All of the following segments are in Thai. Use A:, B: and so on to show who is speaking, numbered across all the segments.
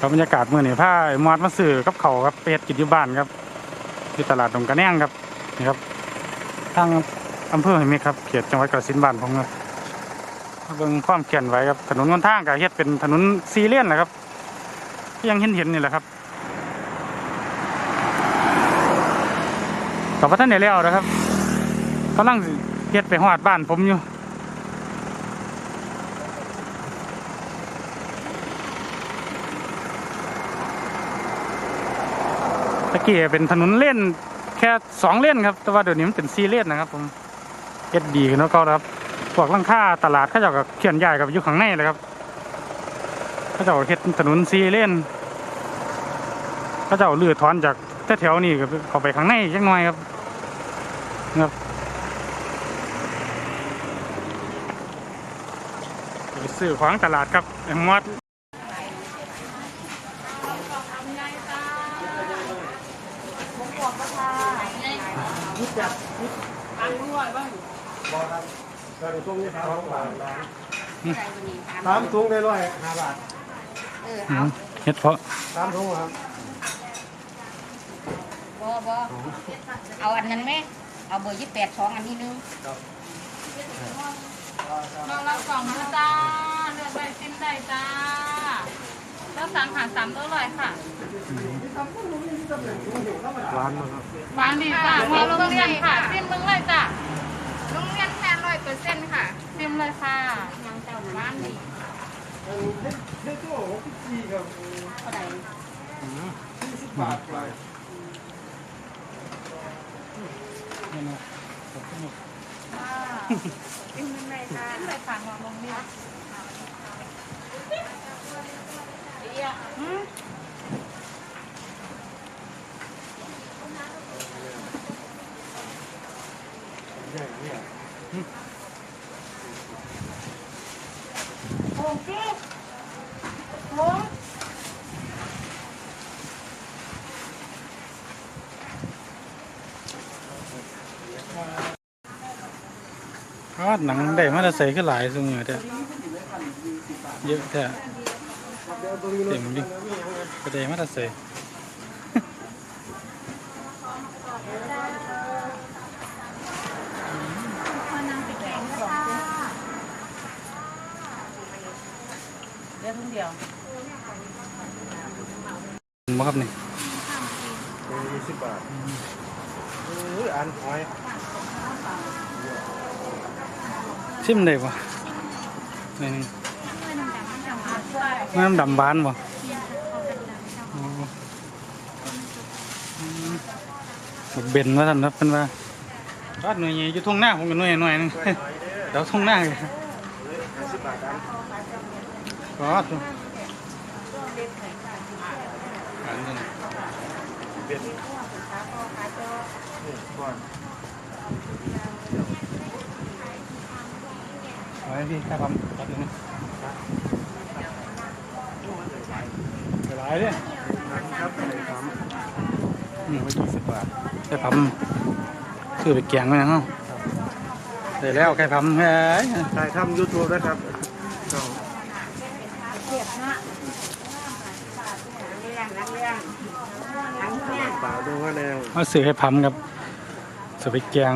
A: ครับบรรยากาศเมื้อนี้พามอดมาซื้อกับเขาครับเป็ดกินอยู่บ้านครับที่ตลาดดงกระแนงครับนี่ครับทางอำเภอหิมิกครับเขตจังหวัดกาฬสินบ้านผมครับเบิ่งความเขียนไว้ครับถนนหนทางก็เฮ็ดเป็นถนนซีเลนนะครับยังเห็นเห็นนี่แหละครับกับว่าท่านได้แล้วนะครับกำลังเฮ็ดไปฮอดบ้านผมอยู่ ตะกี้เป็นถนนเล่นแค่สองเล่นครับ แต่ว่าเดี๋ยวนี้มันเป็นสี่เลนนะครับ ผมเฮ็ดดีขึ้นแล้วก็ครับพวกลังค่าตลาดเขาเจ้าก็เขียนใหญ่กับอยู่ข้างในเลยครับเขาเจ้าเฮ็ดถนนสี่เลนเขาเจ้าลื้อถอนจากแถวๆนี้ก็เข้าไปข้างในจักหน่อยครับครับซื้อของตลาดครับไอ้ มอด
B: สามถุงได้ร้อยห้าบาท
C: เออเอา
A: มเฮ็ดเพาะ
B: สามถุงครับ
C: บอบอเอาอันนั้นไหมเอาเบอร์ยี่แปดสองอันนี้นึง
D: เรารับกล่องนะจ้าเลือกได้จิ้มได้จ้าแล้วสั่งหาสามตัวลอยค่ะ
B: ร้านมาครับ
D: หวานดีจ้ามาโรงเรียนค่ะจิ้มมึงเลยจ้าโรงเรียนแทนร้อยเปอร์เซ็นต์ค่ะจิ้มเลยค่ะหวานดี
B: เด็กโจ้พี่จีครับ
C: เท่าไหร่
B: สี่สิบบาทไป
D: จิ้มมึงเลยค่ะเลยค่ะมาโรงเรียน
C: โอ้เจ๊โอ้
A: ฮาดหนังได้มาแต่ใส่ขึ้นหลายซุ มื้อแท้เยอะแท้เต็มดิก็ได้มาแต่ใส่
C: เดี๋ยวทุกเดียว
A: บ่ครับนี่
B: ยี่สิบบาทเอออันหอย
A: ชิมได้บ่นี่นี่น้ำดำบานบ่อ๋ออืมบักเบนว่าท่านครับเป็นว่าทอดหน่วยใหญ่อยู่ทุ่งหน้าผมก็หน่วยหน่อยหนึงเดี๋ยวทุ่งหน้า
B: ห้าสิบบาทอัน
A: ก็ตัวอันนี้นะ
B: เบ็ดนี่ก่อน
A: เอาไว้พี่แค่ปั๊มตัดหนึงนะหลายเลย
B: ครับไข่สาม
A: อืมไว้ยี่สิบบาทแค่ปั๊มซื้อไปแกงไว้นะเนาะได้แล้วแค่ปั๊มแค่
B: ถ่ายทำยูทูบนะครับก็
C: เจ็บนะเรื่องนักเรื่องนักเรื่อง
B: ป่าแล้ว
A: มาซื้อให้ปั๊มครับซื้อไปแกง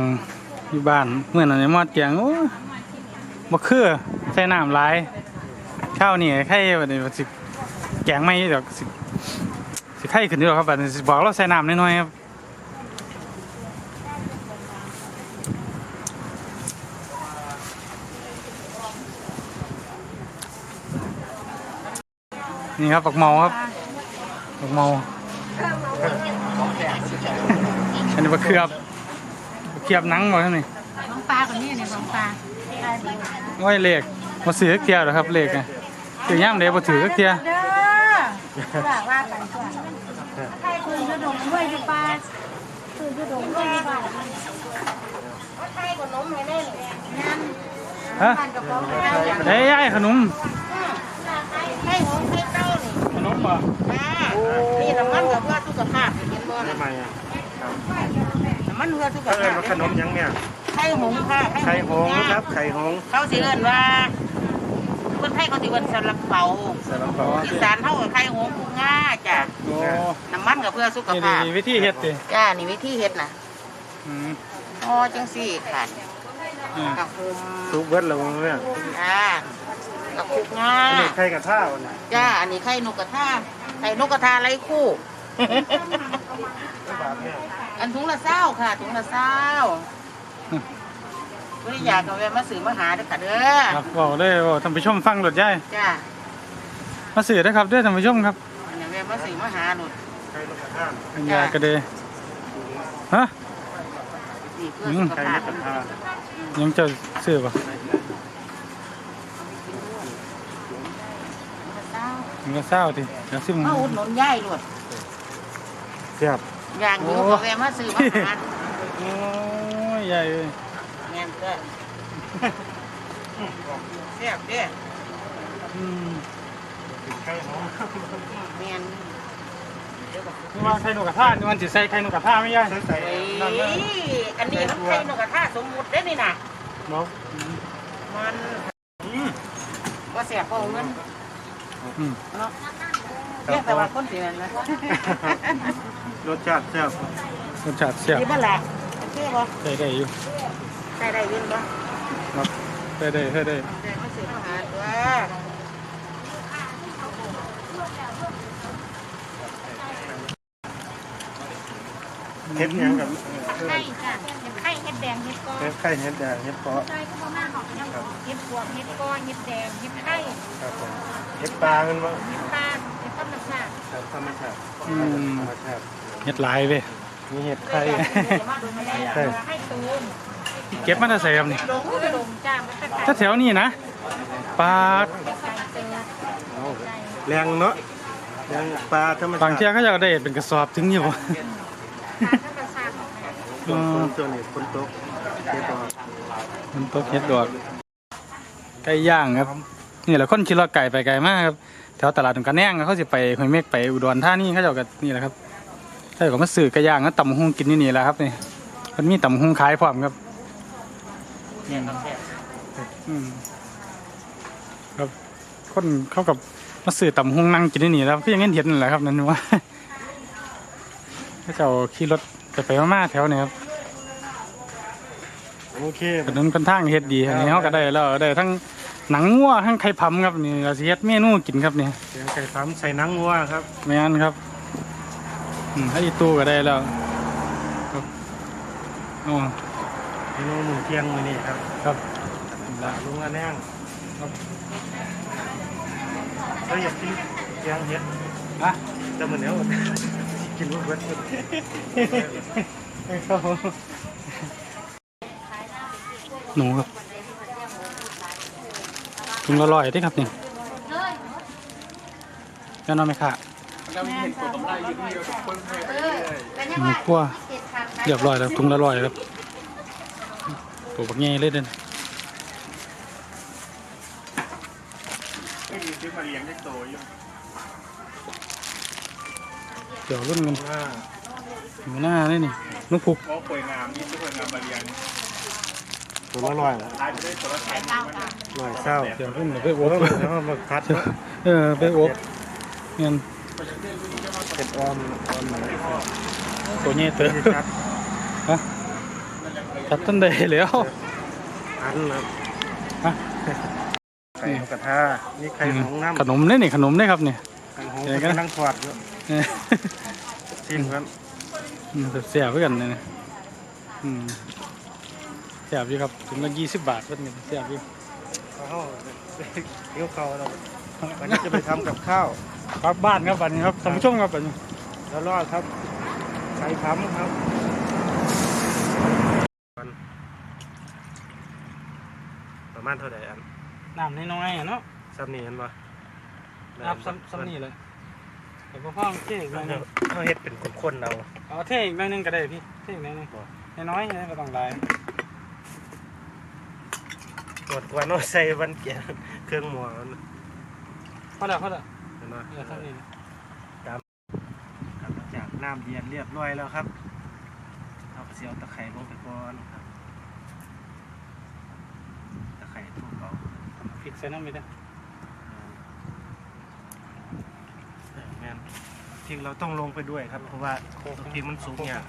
A: ที่บ้านเมื่อนั้นไอ้มอดแกงโอ้บ่คือใส่น้ำหลายข้าวนี่ไข่บัดนี้สิแกงไม่เดี๋ยวสิสิไข่ขึ้นอยู่หรอกครับบัดนี้สิบอกเราใส่น้ำน้อยๆครับนี่ครับปักเมาครับปักเมา อันนี้ปักเขือบปักเขือบหนังหมดครับนี่
D: ของปลาคนนี้เนี่ยของปลา
A: ไว้เลขมาซื้อเกียร์เหรอครับเลขอะถือย่ามเดี๋ยวมาถือเกียร์
C: เด้อว่าว่ากันก่อนให้คุณจะดงด้วยดีป้าคุณจะดงด้วยดีป้าให้ขนมให้ได้เลยงั้น
A: ฮะ
C: บ้านกับของให้ได้อย่าง
A: เอ้ยยายขนม
C: ให้หงให้เต้านี่
A: ขนมป่ะ
C: นี่น้ำมันกับเพื่อสุขภาพเห็นบ่
B: ทำไมอะ
C: น้ำ มันเพื่อสุข
B: เอ
C: ภา
B: อ
C: พ
B: ขนมยังเนี่ย
C: ไข่หงค่ะ
B: ไข่หงส์ครับไข่หงส์
C: เขาสิเอิ้นว่าคนไทยเขาที่วันสลับเปา
B: ใส่ลำเปา
C: อีสานเท่ากับไข่หงปูง่าจ้ะ
A: โอ้
C: น้ำมันกับเพื่อสุข
A: นี่
C: ภาพ
A: ดีวิธีเฮ็ดดิ
C: จ้านี่วิธีเฮ็ดน่ะ
A: อืม
C: อ๋อจังสี่ค่ะ
A: อ่า
C: กับคุม
B: ซุปเบิร์ดแล้วมั้งเนี่ย
C: จ้ากับคุกง่า
B: อันนี้ไข่กระทะวันนี้
C: จ้าอันนี้ไข่นกกระทาไข่นกกระทาไรคู่
B: บาทเนี่ย
C: อันถุงละเศร้าค่ะถุงละเศร้าบริยากกับแวะมาสื่อมาหาเด้อค่ะเด้อ
A: ครับบอกได้บอกท่านผู้ชมฟังหลดย่าย
C: จ้า
A: มาสื่อได้ครับเด้วยท่านผู้ชมครับ
C: อย่าแวะมาสื่อมาหาหนุด
B: ไข่นกกระทะ
A: อันยากระเดยฮะ
C: นี่เพื่อสุข
B: ไข่
C: ภานพ
B: กกระทะ
A: ยังจะซื้อป่ะ
C: เศร้า
A: มันก็เศร้าดิเดี๋ยวซิม
C: มาอุดหนุนย่ายหนุด
B: เสียบ
C: อย่างอยู่กับแวะมาสื่อมาหา
A: โอ้ยใหญ่เลย
C: แม่นเด้อแซ่บเด้อ
A: อืม
B: ไข่หอม
C: แม่น
A: นี่ว่าไข่นกกระทานี่มันสิใส่ไข่นกกระทาไม่ย่าย
B: ใส่ใส่
C: เอ้
B: นั่นเลย
C: ยอันนี้น้ำไข่นกกระทาสมมุติได้อนี่น่ะ
B: เนาะ
C: มันว่าแซ่บเพราะเงิน
A: อืม
C: เนาะ เรียกแต่ว่าคนสินั่นนะ
B: รสชาติแซ่บ
A: รสชาติเสียบ
C: ที่บ้านแหละโอเคบ่
A: ใส่ได้อยู่
C: ใส่ได้ยินบ่
A: ครับใส่ได้ใส่ได้
C: แดงมาสื่อมาหาตัว
B: เฮ็ดหยังกับ
E: ไข่จ้ะเห็ดไข่เห็ดแดงเห็ดกอ
B: เฮ็ดไข่เฮ็ดแดงเฮ็ดเปาะ
E: ใช่ก็ประมาณหอกยังเห็ดบวกเห็ดกอเห็ดแดงเห็ดไข่
B: ครับผมเฮ็ดปลากันบ่
E: เห็ดปลา เห็ดต้นมะขาม
B: ครับธรรมชาติ
A: อืม
B: ธรรมชาติ
A: เฮ็ดหลายเว้ย
B: มีเห็ดไข่
C: มาดูมาได้
B: ใช่
E: ให้ตูม
A: เก็บมาได้ใส่ครับนี่
C: ลง
E: กระดมจ้ามันจะไก่
A: ถ้าแถวนี้นะปลา
E: ไก่เจอ
B: เอาแรงเนาะแรงปลาธรรมชาติ
A: บางเที่ยเขาจะได้เป็นกระสอบถึงอยู่บ่
E: ปลาธรรมชาติ
B: ฝนฝนตัวนี้ฝนตกเฮ็ดออก
A: มันตกเฮ็ดดอกไก่ย่างครับ นี่แหละคนขี่รถไก่ไปไกลมากครับ แถวตลาดตรงกันแน่งเขาสิไปห้วยเมฆไปอุดรธานีเขาเจ้าก็นี่แหละครับถ้าก็มาซื้อไก่ย่างก็ตำบักหุ่งกินนี่นี่แหละครับนี่มันมีตำบักหุ่งขายพร้อมครับ
C: เนี่ยครับแซ่บ
A: อืมครับคนเขากับมาซื้อตำบักหุ่งนั่งกินนี่นี่แหล้วก็ยังเห็นเห็นนั่นแหละครับนั่นว่าเขาเจ้าขี่รถจะไปมาๆแถวนี้ครับ
B: โอเค
A: ถนนคนทางเฮ็ดดีอันนี้เขาก็ได้แล้วได้ทั้ง หนังงัวทั้งไข่พำครับนี่เราสิเฮ็ดเมนูกินครับนี่
B: เสียงไก่ซ้ำใส่หนังวัวครับ
A: แม่นครับอืมให้อีตู้ก็ได้แล้วครับอ๋อ
B: เมนูหมูเที่ยงมื้อนี้ครับ
A: ครับ
B: ลาลุงอันแห้ง
A: ครับ
B: เราอยากกินแกงเห็ด
A: อะ
B: แต่มื้อนี้กินบ่เบิด
A: หนูครับ ถุงละร้อยได้ครับนี่แล้วน้องไหมค่ะหมูคั่วเรียบร้อยแล้วถุงละร้อยครับตัวบักใหญ่เลยเด่น
B: ซื้อมาเลี้ยงได้โตอยู่
A: เดี๋ยวรุ่นกัน
B: อ่า
A: หมูหน้าเลยนี่นุกพุก
B: บ่ป่วยงามนี่ป่วยงามมาเลี้ยง ตัวละร้อยละร้อยเศร้า
A: เดี๋ยวรุ่นเดี๋ยวไป
B: โอ้
A: อบ
B: ยแล้วมาคัดเนาะ
A: เออไปอบเงี้ย
B: เผ็ดออมออมหน่อย
A: ตัวนี้เต๋อ
B: ที่คัด
A: ฮะจับต้นได้แล้ว
B: อันนะ
A: ฮะ
B: ไข่นกกระทะนี่ไข่ของน้ำ
A: ขนมเนี่ยนี่ขนมเนี่ยครับเนี่ย
B: ไข่ของ
A: เดี๋ยวกัน
B: กำลังทอดอยู่
A: เออ
B: ชิมครับ
A: อืมเสียบเพื่อนเนี่ยนะอืม เสียบอยู่ครับถึงละยี่สิบบาทเพื่อนเสียบอยู่
B: ข้าวเกี่ยวข้าวเราวันนี้จะไปทำกับข้าว
A: ครับบ้านครับบัดนี้ครับท่านผู้ชมครับบัดนี้
B: แล้วรอดครับไข่ค้ำครับประมาณเท่าไหร่อัน
A: น้ำน้อยๆอะเนาะ
B: ซ้ำนี่เห็นปะ
A: น้ำซ้ำซ้ำนี่เลยแต่พอพ่อเทอีกหน่อยนึง
B: เขาเฮ็ดเป็นคนๆเรา
A: เอาเทอีกหน่อยนึงก็ได้พี่เทอีกหน่อยนึงน้อยๆไม่ต้องหลาย
B: หดกว่น้องใส่วันเกียร์เครื่องหมอนั่น
A: นะเขาละเขาละ
B: เห็นไหม
A: เออทำนี่นะ
B: หลังจากน้ำเดือดเรียบร้อยแล้วครับเอาก็เสียวตะไคร้ลงไปก่อนครับตะไคร้ทุบเขา
A: พริกใส่น้ำไม่ได้
B: เออแมนพริกเราต้องลงไปด้วยครับ เพราะว่าพริกมันสูงอย่าง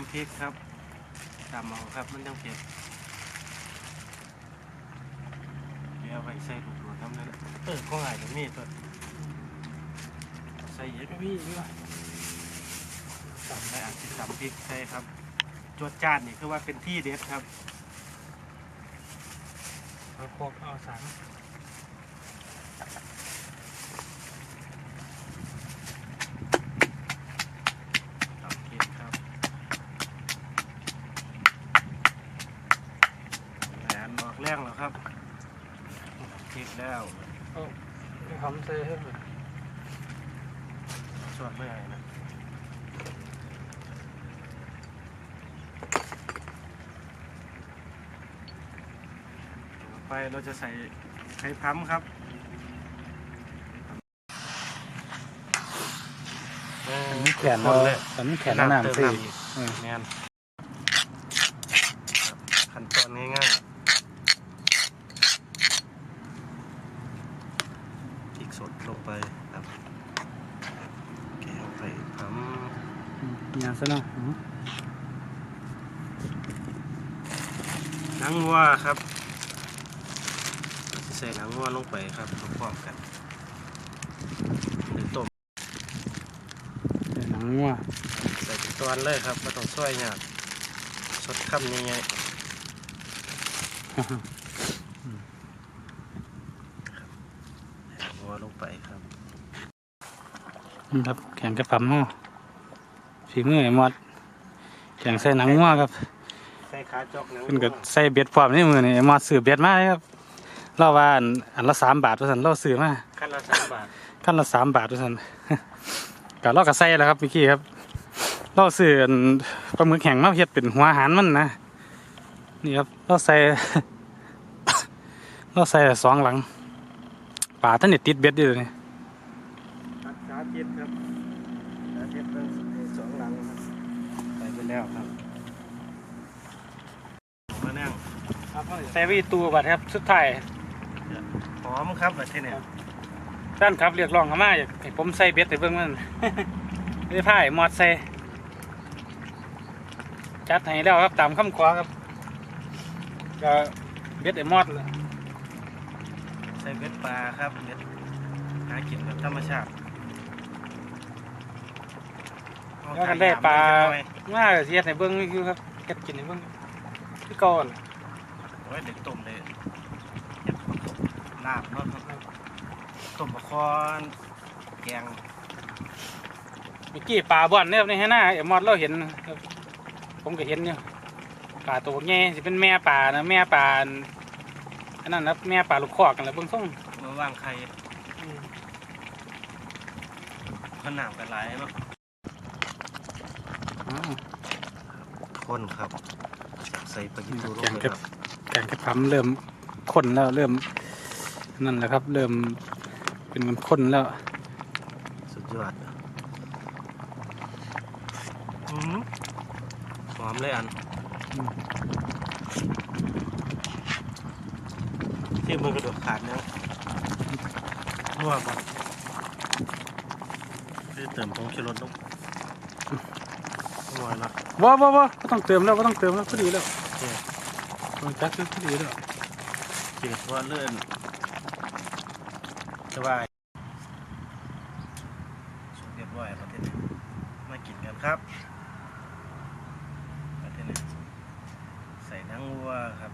B: ำพริกครับตำเอาครับมันต้องเผ็ดเดี๋ยวไปใส่ลูกโดดน้ำนั่นแหละเออก็ง่ายแบบนี้ตัวใส่เยอะพี่พี่ว่าตำได้อาจจะตำพริกใช่ครับจวดจานนี่คือว่าเป็นที่เด็ดครับ
A: เอาโคกเอาสาร
B: ตำพริกครับแหวนออกแรงแล้วครับพริกแล้ว
A: ทำเซ่ให้มัน
B: ส่วน ไม่ใหญ่นะต่อไปเราจะใส่ไข่พัมครับ
A: อันนี้แขนเราอันนี้แขนเราน้ำ
B: เติม
A: สิ
B: น้ำอีก
A: เออ
B: แมนขั้นตอนง่ายๆพริกสดลงไปครับแกงไข่พั
A: ยางซะเนาะอืม
B: ห นังวัวครับใส่หนังวัวลงไปครับพร้อมๆกันหรือต้ม
A: ใส่หนังงัว
B: ใส่เป็นตอนเลยครับไม่ต้องช่วยยากสดคำยังไงหนังวัวลงไปครับ
A: นี่ครับแข่งกระปั๊มเนาะฝีมือไอ้มอดแข่งใส่หนังงัวครับ เพิ่นก็ใส่เบ็ดพร้อมในมือนี่ไอ้มอดซื้อเบ็ดมาเลยครับเราว่าอันอันละสามบาทว่าซั่นเราซื้อมา
B: ขั้นละสามบาท
A: ขั้นละสามบาทว่าซั่นก็เราก็ใส่แล้วครับเมื่อกี้ครับ เราซื้ออันปลาหมึกแห้งมาเฮ็ดเป็นหัวอาหารมันนะนี่ครับเราใส่เราใส่สองหลังปลาท่านนี่ติดเบ็ดอยู่เลย
B: ตัดขาเจ็ดครับขาเจ็ดเป็นสองหลังครับใส่ไปแล้วครับมานั่ง
A: ใส่ไว้ตู้บัดครับสุดท้าย
B: หอมครับแบบที่เนี่ย
A: ด้านครับเรียกร้องเข้ามาอยากให้ผมใส่เบ็ดให้เบิ่งมันได้พ่ายมอดใส่จัดให้แล้วครับตามคำขอครับก็เบ็ดไอ้มอดล่ะ
B: ใส่เบ็ดปลาครับเบ็ดหากินแบบธรรมชาติ
A: แล้วกันได้ปลามาเสียดให้เบิ่งนี่คือครับเก็ดกินให้เบิ่งคือเก่าหั่น ล่ะ
B: โอ้ยเด็กต้มเลยเฮ็ดลาบเนาะครับต้มมะคอนแกง
A: เมื่อกี้ปลาบ่อนเนี่ยครับในให้หน้าไอ้มอดเราเห็นครับผมก็เห็นอยู่ปลาตัวใหญ่สิเป็นแม่ปลานะแม่ปลาอันอันนั้นครับแม่ปลาลูกคอกกันแหละเบิ่งส่ง
B: มาวางไข่ขนาดกันหลายเนาะ
A: อ้าว
B: คนครับ ใส่ปลากิตูลง
A: แกง
B: ไป
A: กระ
B: ครับ
A: แกงกระปั๊มเริ่มข้นแล้วเริ่มนั่นแหละครับ เริ่มเป็นมันข้นแล้ว
B: สุดยอดอืมหอมเลยอัน
A: อืม
B: ที่มันกระโดดขาดเนื้อนัวบ่คือเติมผงชูรสลงนัวเนาะ
A: ว้าวว้าวว้าวก็ต้องเติมแล้วก็ต้องเติมแล้วพอดีแล้ว
B: โอเค
A: ต้องจัดแล้วพอดีแล้ว
B: จืดว่าเลื่อนจะว่าสุกเรียบร้อยประเทศนี้มากินกันครับประเทศนี้ใส่ทั้งวัวครับ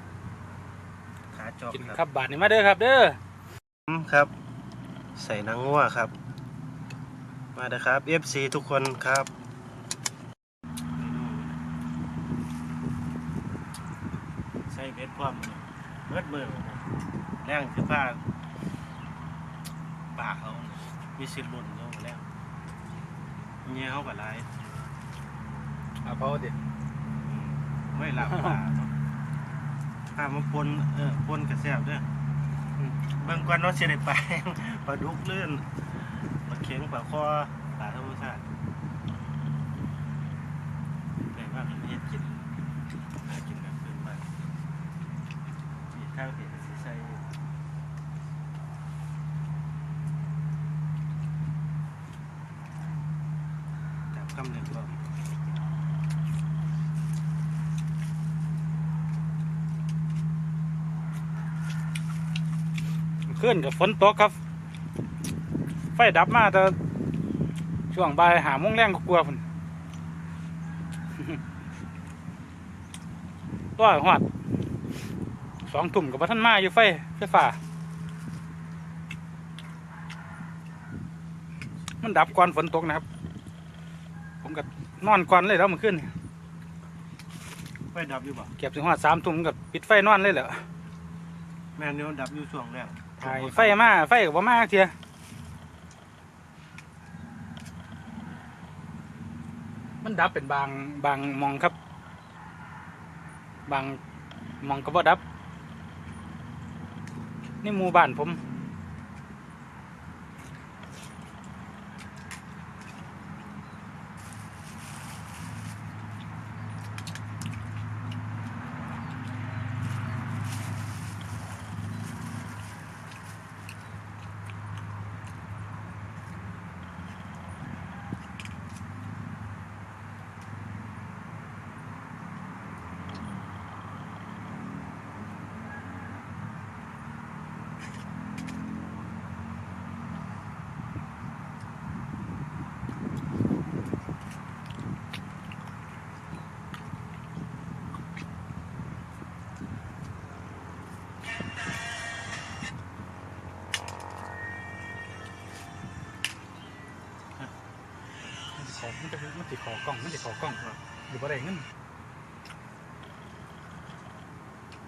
B: ขาจอก
A: กิน
B: ครับ
A: ครับบาทนี่มาเด้อครับ เด้อ
B: อืมครับ ใส่นางงัวครับ มาเด้อครับ FC ทุกคนครับ ใส่เบ็ดพร้อมเบิดมือแรงคือผ้าปากเขามีสิทธิ์หล่นเนาะแรงเงี้ยเขากับไร
A: เอาพอเด็ด
B: ไม่หลับปลาเนาะถ้ามาปนเออปนกระแซบเด้อเบิ่งก่อนเนาะสิได้ไปปลาดุกเลื่อนปลาเข็งปลาคอปลาธรรมชาติ ข้างเพจสีชัย
A: จัเคลื่อนกับฝนตกครับ ไฟดับมาแต่ช่วงบ่ายหามงแรงก็กลัวฝนตัวหอด สองทุ่มกับท่านมาอยู่ไฟไฟฟ้ามันดับก่อนฝนตกนะครับ ผมก็นอนก่อนเลยแล้วมันขึ้น
B: ไฟดับอยู่บ่
A: เก็บถึงหอดสามทุ่มกับปิดไฟนอนเลยแหละ
B: แม่นเดี๋ยวดับอยู่ช่วงแรก
A: ถ่ายไฟมาไฟกับว่ามาเทียมันดับเป็นบางบางหมองครับ บางหมองก็บ่ดับ นี่หมู่บ้านผม มันสิขอมันจะมันติขอกล้อง มันติขอกล้องหรือว่าอะไรเงิน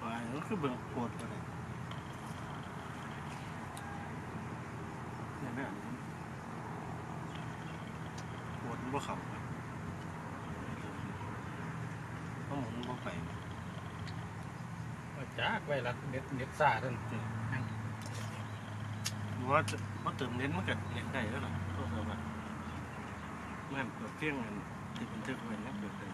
B: ว่ามันคือเบิ่งโคตรบ่ได้เนี่ยแม่นโคตรมันบ่เข้าเพราะหมุนบ่ไป
A: จากไว้ละเน็ตเน็ตซาเด้น
B: ว่าจะบ่เติมเน้นมันก็เล่นได้แล้วล่ะโทษเอาว่า แม่นเปิดเที่ยงกันที่บันทึกไว้นะเปิดได้